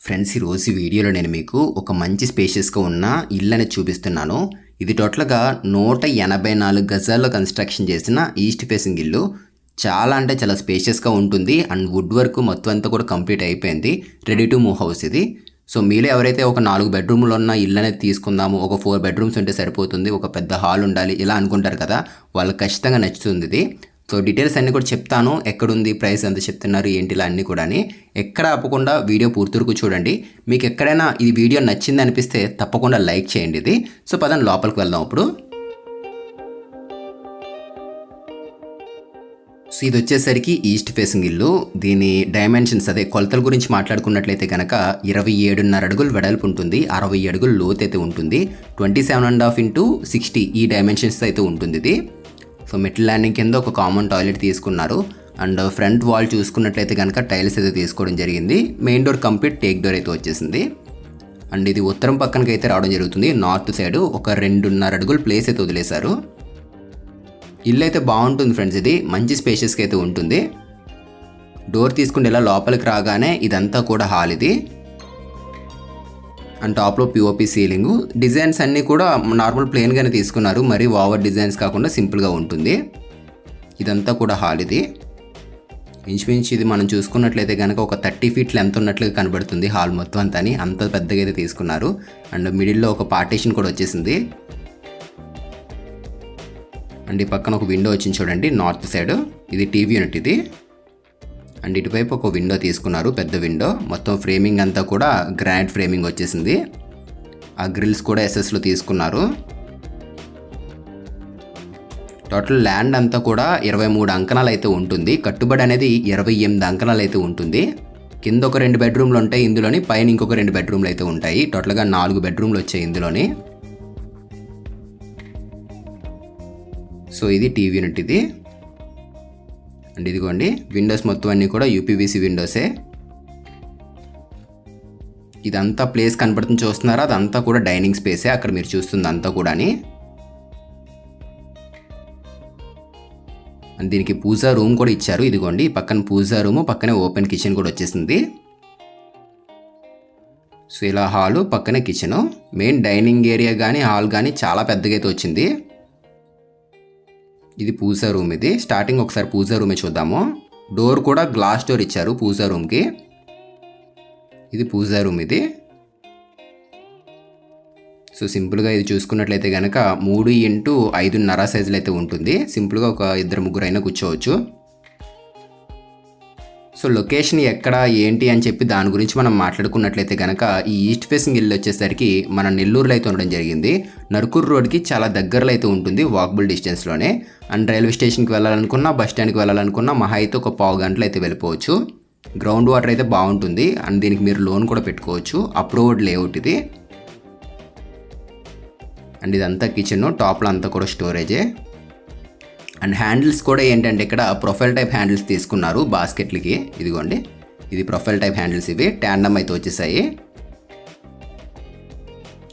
Friends ఈరోజు వీడియోలో నేను మీకు ఒక మంచి స్పేషియస్గా ఉన్న ఇల్లు అనేది చూపిస్తున్నాను. ఇది టోటల్గా నూట ఎనభై నాలుగు గజాల్లో కన్స్ట్రక్షన్ చేసిన ఈస్ట్ ఫేసింగ్ ఇల్లు. చాలా అంటే చాలా స్పేషియస్గా ఉంటుంది. అండ్ వుడ్ వర్క్ మొత్తం అంతా కూడా కంప్లీట్ అయిపోయింది. రెడీ టు మూవ్ హౌస్ ఇది. సో మీలో ఎవరైతే ఒక నాలుగు బెడ్రూమ్లు ఉన్న ఇల్లు అనేది తీసుకుందాము ఒక ఫోర్ బెడ్రూమ్స్ ఉంటే సరిపోతుంది ఒక పెద్ద హాల్ ఉండాలి ఇలా అనుకుంటారు కదా వాళ్ళకి ఖచ్చితంగా నచ్చుతుంది ఇది. సో డీటెయిల్స్ అన్నీ కూడా చెప్తాను. ఎక్కడుంది ప్రైస్ ఎంత చెప్తున్నారు ఏంటి ఇలా అన్నీ కూడా ఎక్కడ ఆపకుండా వీడియో పూర్తివరకు చూడండి. మీకు ఎక్కడైనా ఈ వీడియో నచ్చింది అనిపిస్తే తప్పకుండా లైక్ చేయండి ఇది. సో పదండి లోపలికి వెళ్దాం ఇప్పుడు. సో ఇది వచ్చేసరికి ఈస్ట్ ఫేసింగ్ ఇల్లు. దీని డైమెన్షన్స్ అదే కొలతల గురించి మాట్లాడుకున్నట్లయితే కనుక ఇరవై ఏడున్నర అడుగులు వెడల్పు ఉంటుంది. అరవై అడుగులు లోతు అయితే ఉంటుంది. Twenty seven and half into sixty ఈ డైమెన్షన్స్ అయితే ఉంటుంది ఇది. సో మెట్ల ల్యాండింగ్ కింద ఒక కామన్ టాయిలెట్ తీసుకున్నారు. అండ్ ఫ్రంట్ వాల్ చూసుకున్నట్లయితే కనుక టైల్స్ అయితే తీసుకోవడం జరిగింది. Main door complete teak door అయితే వచ్చేసింది. అండ్ ఇది ఉత్తరం పక్కనకి అయితే రావడం జరుగుతుంది. నార్త్ సైడ్ ఒక రెండున్నర అడుగులు ప్లేస్ అయితే వదిలేశారు. ఇల్లు అయితే బాగుంటుంది ఫ్రెండ్స్ ఇది. మంచి స్పేషియస్కి అయితే ఉంటుంది. డోర్ తీసుకుంటే ఇలా లోపలికి రాగానే ఇదంతా కూడా హాల్ ఇది. అండ్ టాప్లో పిఓపి సీలింగ్. డిజైన్స్ అన్నీ కూడా నార్మల్ ప్లెయిన్గానే తీసుకున్నారు. మరీ ఓవర్ డిజైన్స్ కాకుండా సింపుల్గా ఉంటుంది. ఇదంతా కూడా హాల్ ఇది. ఇంచుమించు ఇది మనం చూసుకున్నట్లయితే కనుక ఒక థర్టీ ఫీట్ లెంత్ ఉన్నట్లుగా కనబడుతుంది హాల్ మొత్తం అంతని. అంత పెద్దగా అయితే తీసుకున్నారు. అండ్ మిడిల్లో ఒక పార్టీషన్ కూడా వచ్చేసింది. అండ్ ఈ పక్కన ఒక విండో వచ్చింది చూడండి నార్త్ సైడ్. ఇది టీవీ యూనిట్ ఇది. అండ్ ఇటువైపు ఒక విండో తీసుకున్నారు పెద్ద విండో మొత్తం ఫ్రేమింగ్ అంతా కూడా గ్రాండ్ ఫ్రేమింగ్ వచ్చేసింది. ఆ గ్రిల్స్ కూడా ఎస్ఎస్లో తీసుకున్నారు. టోటల్ ల్యాండ్ అంతా కూడా ఇరవై మూడు అంకణాలు అయితే ఉంటుంది. కట్టుబడి అనేది ఇరవై ఎనిమిది అంకణాలు అయితే ఉంటుంది. కింద ఒక రెండు బెడ్రూమ్లు ఉంటాయి ఇందులోని పైన ఇంకొక రెండు బెడ్రూమ్లు అయితే ఉంటాయి టోటల్గా నాలుగు బెడ్రూమ్లు వచ్చాయి ఇందులోని. సో ఇది టీవీ యూనిట్ ఇది. అండ్ ఇదిగోండి విండోస్ మొత్తం అన్నీ కూడా యూపీవీసీ విండోసే ఇదంతా ప్లేస్ కనపడుతుంది చూస్తున్నారా? అదంతా కూడా డైనింగ్ స్పేసే అక్కడ మీరు చూస్తుంది అంతా కూడాని. అండ్ దీనికి పూజా రూమ్ కూడా ఇచ్చారు. ఇదిగోండి పక్కన పూజా రూము పక్కనే ఓపెన్ కిచెన్ కూడా వచ్చేసింది. సో ఇలా హాలు పక్కనే కిచెను మెయిన్ డైనింగ్ ఏరియా కానీ హాల్ కానీ చాలా పెద్దగా అయితే వచ్చింది. ఇది పూజా రూమ్ ఇది. స్టార్టింగ్ ఒకసారి పూజ రూమే చూద్దాము. డోర్ కూడా గ్లాస్ డోర్ ఇచ్చారు పూజా రూమ్కి. ఇది పూజ రూమ్ ఇది. సో సింపుల్గా ఇది చూసుకున్నట్లయితే కనుక మూడు ఇంటూ ఐదున్నర సైజులు అయితే ఉంటుంది. సింపుల్గా ఒక ఇద్దరు ముగ్గురు అయినా కూర్చోవచ్చు. సో లొకేషన్ ఎక్కడ ఏంటి అని చెప్పి దాని గురించి మనం మాట్లాడుకున్నట్లయితే కనుక ఈ ఈస్ట్ ఫేసింగ్ ఇల్లు వచ్చేసరికి మన నెల్లూరులో అయితే ఉండడం జరిగింది. నరుకూరు రోడ్కి చాలా దగ్గరలో అయితే ఉంటుంది వాకబుల్ డిస్టెన్స్లోనే అండ్ రైల్వే స్టేషన్కి వెళ్ళాలనుకున్నా బస్ స్టాండ్కి వెళ్ళాలనుకున్నా మహా అయితే ఒక పావు గంటలు అయితే వెళ్ళిపోవచ్చు. గ్రౌండ్ వాటర్ అయితే బాగుంటుంది. అండ్ దీనికి మీరు లోన్ కూడా పెట్టుకోవచ్చు. అప్రూవ్డ్ లేఅవుట్ ఇది. అండ్ ఇదంతా కిచెన్ టాప్లో అంతా కూడా స్టోరేజే. అండ్ హ్యాండిల్స్ కూడా ఏంటంటే ఇక్కడ ప్రొఫైల్ టైప్ హ్యాండిల్స్ తీసుకున్నారు బాస్కెట్లకి. ఇదిగోండి. ఇది ప్రొఫైల్ టైప్ హ్యాండిల్స్ ఇవి. ట్యాండమ్ అయితే వచ్చేసాయి.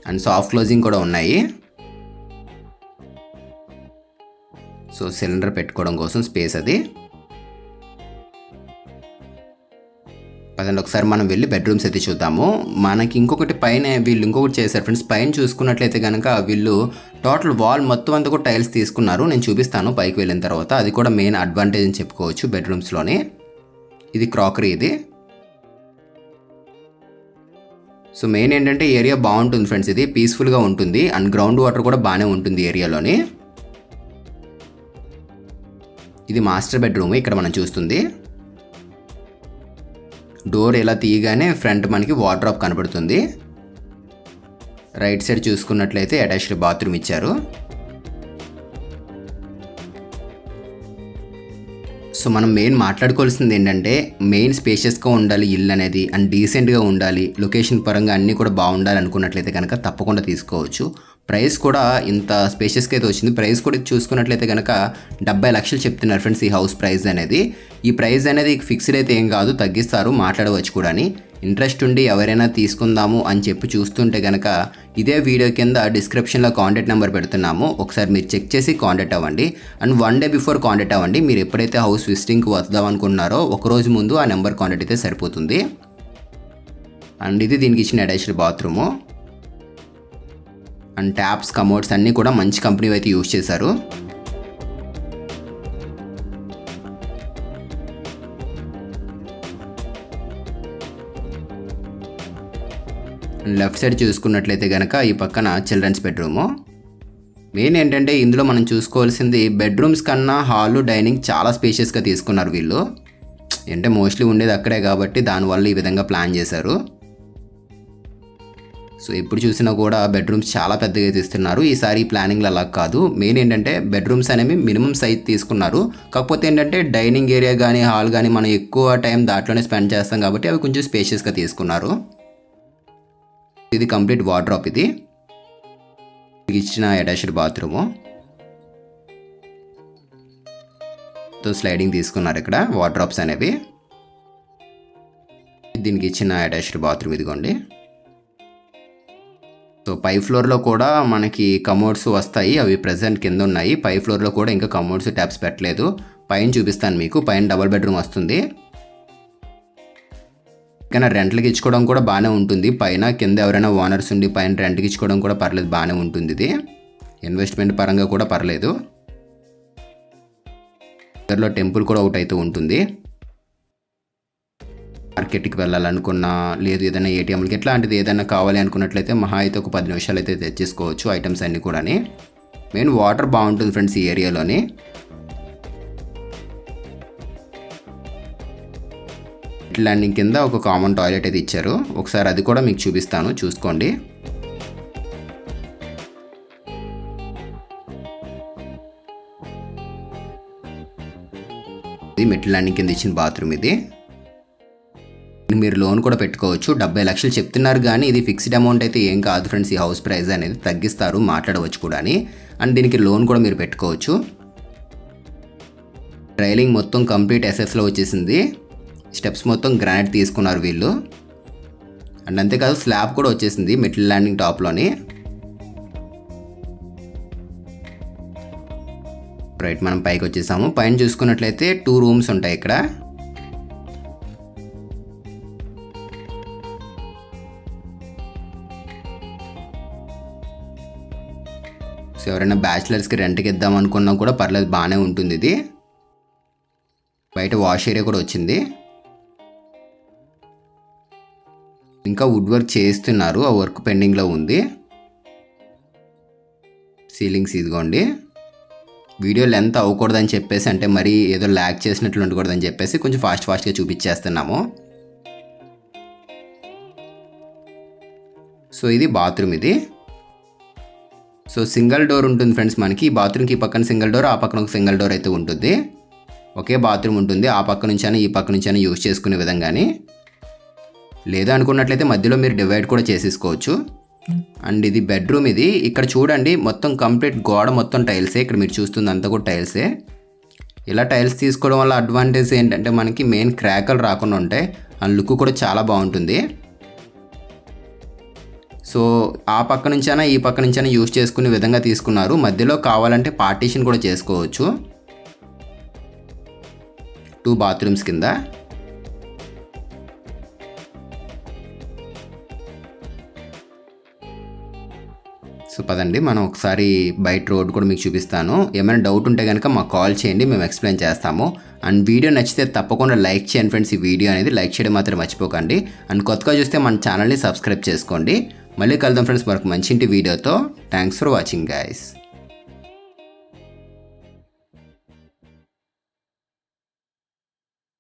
అండ్ సాఫ్ట్ క్లోజింగ్ కూడా ఉన్నాయి. సో సిలిండర్ పెట్టుకోవడం కోసం స్పేస్ అది. పదండి ఒకసారి మనం వెళ్ళి బెడ్రూమ్స్ అయితే చూద్దాము. మనకి ఇంకొకటి పైన వీళ్ళు ఇంకొకటి చేశారు ఫ్రెండ్స్. పైన చూసుకున్నట్లయితే కనుక వీళ్ళు టోటల్ వాల్ మొత్తం అంతా కూడా టైల్స్ తీసుకున్నారు. నేను చూపిస్తాను పైకి వెళ్ళిన తర్వాత. అది కూడా మెయిన్ అడ్వాంటేజ్ అని చెప్పుకోవచ్చు బెడ్రూమ్స్లోనే. ఇది క్రాకరీ ఇది. సో మెయిన్ ఏంటంటే ఏరియా బాగుంటుంది ఫ్రెండ్స్ ఇది. పీస్ఫుల్గా ఉంటుంది. అండ్ గ్రౌండ్ వాటర్ కూడా బాగానే ఉంటుంది ఏరియాలోని. ఇది మాస్టర్ బెడ్రూమ్ ఇక్కడ మనం చూస్తుంది. డోర్ ఇలా తీయగానే ఫ్రంట్ మనకి వాటర్ కనబడుతుంది రైట్ సైడ్ చూసుకున్నట్లయితే అటాచ్డ్ బాత్రూమ్ ఇచ్చారు. సో మనం మెయిన్ మాట్లాడుకోవాల్సింది ఏంటంటే మెయిన్ స్పేషియస్గా ఉండాలి ఇల్లు అనేది అండ్ డీసెంట్గా ఉండాలి లొకేషన్ పరంగా అన్నీ కూడా బాగుండాలి అనుకున్నట్లయితే కనుక తప్పకుండా తీసుకోవచ్చు. ప్రైస్ కూడా ఇంత స్పేషియస్గా అయితే వచ్చింది. ప్రైస్ కూడా చూసుకున్నట్లయితే కనుక డెబ్బై లక్షలు చెప్తున్నారు ఫ్రెండ్స్ ఈ హౌస్ ప్రైస్ అనేది. ఈ ప్రైస్ అనేది ఫిక్స్డ్ అయితే ఏం కాదు తగ్గిస్తారు మాట్లాడవచ్చు కూడా అని ఇంట్రెస్ట్ ఉండి ఎవరైనా తీసుకుందాము అని చెప్పి చూస్తుంటే కనుక ఇదే వీడియో కింద డిస్క్రిప్షన్లో కాంటాక్ట్ నెంబర్ పెడుతున్నాము. ఒకసారి మీరు చెక్ చేసి కాంటాక్ట్ అవ్వండి. And one day before contact అవ్వండి. మీరు ఎప్పుడైతే హౌస్ విజిటింగ్కి వద్దాం అనుకున్నారో ఒక రోజు ముందు ఆ నెంబర్ కాంటాక్ట్ అయితే సరిపోతుంది. అండ్ ఇది దీనికి ఇచ్చిన attached bathroom. And taps commodes అన్నీ కూడా మంచి కంపెనీ అయితే యూజ్ చేశారు. లెఫ్ట్ సైడ్ చూసుకున్నట్లయితే కనుక ఈ పక్కన చిల్డ్రన్స్ బెడ్రూము. మెయిన్ ఏంటంటే ఇందులో మనం చూసుకోవాల్సింది బెడ్రూమ్స్ కన్నా హాలు డైనింగ్ చాలా స్పేషియస్గా తీసుకున్నారు వీళ్ళు. అంటే మోస్ట్లీ ఉండేది అక్కడే కాబట్టి దానివల్ల ఈ విధంగా ప్లాన్ చేశారు. సో ఎప్పుడు చూసినా కూడా బెడ్రూమ్స్ చాలా పెద్దగా తీస్తున్నారు. ఈసారి ప్లానింగ్లు ప్లానింగ్లో అలా కాదు. మెయిన్ ఏంటంటే బెడ్రూమ్స్ అనేవి మినిమం సైజ్ తీసుకున్నారు. కాకపోతే ఏంటంటే డైనింగ్ ఏరియా కానీ హాల్ కానీ మనం ఎక్కువ టైం దాంట్లోనే స్పెండ్ చేస్తాం కాబట్టి అవి కొంచెం స్పేషియస్గా తీసుకున్నారు. ఇది కంప్లీట్ వార్డ్రాప్ ఇది. ఇచ్చిన అటాచ్డ్ బాత్రూము. తో స్లైడింగ్ తీసుకున్నారు ఇక్కడ వార్డ్రాప్స్ అనేవి. దీనికి ఇచ్చిన అటాచ్డ్ బాత్రూమ్ ఇదిగోండి. సో పై ఫ్లోర్లో కూడా మనకి కమోడ్స్ వస్తాయి అవి ప్రజెంట్ కింద ఉన్నాయి. పై ఫ్లోర్లో కూడా ఇంకా కమోడ్స్ ట్యాప్స్ పెట్టలేదు. పైన చూపిస్తాను మీకు పైన డబుల్ బెడ్రూమ్ వస్తుంది. కానీ రెంట్లకి ఇచ్చుకోవడం కూడా బాగానే ఉంటుంది. పైన కింద ఎవరైనా ఓనర్స్ ఉండి పైన రెంట్కి ఇచ్చుకోవడం కూడా పర్లేదు బాగానే ఉంటుంది ఇది. ఇన్వెస్ట్మెంట్ పరంగా కూడా పర్లేదు. దగ్గరలో టెంపుల్ కూడా ఒకటి అయితే ఉంటుంది. మార్కెట్కి వెళ్ళాలనుకున్నా లేదు ఏదైనా ఏటీఎంలకి ఇట్లాంటిది ఏదైనా కావాలి అనుకున్నట్లయితే మహా అయితే ఒక పది నిమిషాలు అయితే తెచ్చేసుకోవచ్చు ఐటమ్స్ అన్నీ కూడాని. మెయిన్ వాటర్ బాగుంటుంది ఫ్రెండ్స్ ఈ ఏరియాలోని. ల్యాండింగ్ కింద ఒక కామన్ టాయిలెట్ అయితే ఇచ్చారు. ఒకసారి అది కూడా మీకు చూపిస్తాను. చూసుకోండి. ఇది మెట్ ల్యాండింగ్ కింద ఇచ్చిన బాత్రూమ్ ఇది. మీరు లోన్ కూడా పెట్టుకోవచ్చు. డెబ్బై లక్షలు చెప్తున్నారు కానీ ఇది ఫిక్స్డ్ అమౌంట్ అయితే ఏం కాదు ఫ్రెండ్స్. ఈ హౌస్ ప్రైస్ అనేది తగ్గిస్తారు. మాట్లాడవచ్చు కూడా అని. అండ్ దీనికి లోన్ కూడా మీరు పెట్టుకోవచ్చు. ట్రైలింగ్ మొత్తం కంప్లీట్ ఎస్ఎస్లో వచ్చేసింది. స్టెప్స్ మొత్తం గ్రానైట్ తీసుకున్నారు వీళ్ళు. అండ్ అంతేకాదు స్లాబ్ కూడా వచ్చేసింది మిడిల్ ల్యాండింగ్ టాప్లోని. రైట్ మనం పైకి వచ్చేసాము. పైన చూసుకున్నట్లయితే టూ రూమ్స్ ఉంటాయి ఇక్కడ. సో ఎవరైనా బ్యాచిలర్స్కి రెంట్కి ఇద్దాం అనుకున్నా కూడా పర్లేదు బాగానే ఉంటుంది ఇది. బయట వాష్ ఏరియా కూడా వచ్చింది. ఇంకా వుడ్ వర్క్ చేస్తున్నారు. ఆ వర్క్ పెండింగ్లో ఉంది. సీలింగ్స్ ఇదిగోండి. వీడియో లెంత్ అవ్వకూడదని చెప్పేసి అంటే మరీ ఏదో ల్యాక్ చేసినట్లు ఉండకూడదని చెప్పేసి కొంచెం ఫాస్ట్ ఫాస్ట్గా చూపించేస్తున్నాము. సో ఇది బాత్రూమ్ ఇది. సో సింగిల్ డోర్ ఉంటుంది ఫ్రెండ్స్ మనకి. ఈ బాత్రూమ్కి ఈ పక్కన సింగిల్ డోర్ ఆ పక్కన ఒక సింగిల్ డోర్ అయితే ఉంటుంది. ఒకే బాత్రూమ్ ఉంటుంది. ఆ పక్క నుంచి అయినా ఈ పక్క నుంచి అయినా యూజ్ చేసుకునే విధంగానే. లేదా అనుకున్నట్లయితే మధ్యలో మీరు డివైడ్ కూడా చేసేసుకోవచ్చు. అండ్ ఇది బెడ్రూమ్ ఇది. ఇక్కడ చూడండి మొత్తం కంప్లీట్ గోడ మొత్తం టైల్సే. ఇక్కడ మీరు చూస్తుంది అంతా కూడా టైల్సే. ఇలా టైల్స్ తీసుకోవడం వల్ల అడ్వాంటేజ్ ఏంటంటే మనకి మెయిన్ క్రాకలు రాకుండా ఉంటాయి. అండ్ లుక్ కూడా చాలా బాగుంటుంది. సో ఆ పక్క నుంచైనా ఈ పక్క నుంచైనా యూజ్ చేసుకునే విధంగా తీసుకున్నారు. మధ్యలో కావాలంటే పార్టీషన్ కూడా చేసుకోవచ్చు. టూ బాత్రూమ్స్ కింద. సో పదండి మనం ఒకసారి బయట రోడ్ కూడా మీకు చూపిస్తాను. ఏమైనా డౌట్ ఉంటే కనుక మాకు కాల్ చేయండి మేము ఎక్స్ప్లెయిన్ చేస్తాము. అండ్ వీడియో నచ్చితే తప్పకుండా లైక్ చేయండి ఫ్రెండ్స్ ఈ వీడియో అనేది లైక్ చేయడం మాత్రం మర్చిపోకండి. అండ్ కొత్తగా చూస్తే మన ఛానల్ని సబ్స్క్రైబ్ చేసుకోండి. మళ్ళీ కలుద్దాం ఫ్రెండ్స్ మరొక మంచి ఇంటి వీడియోతో. Thanks for watching guys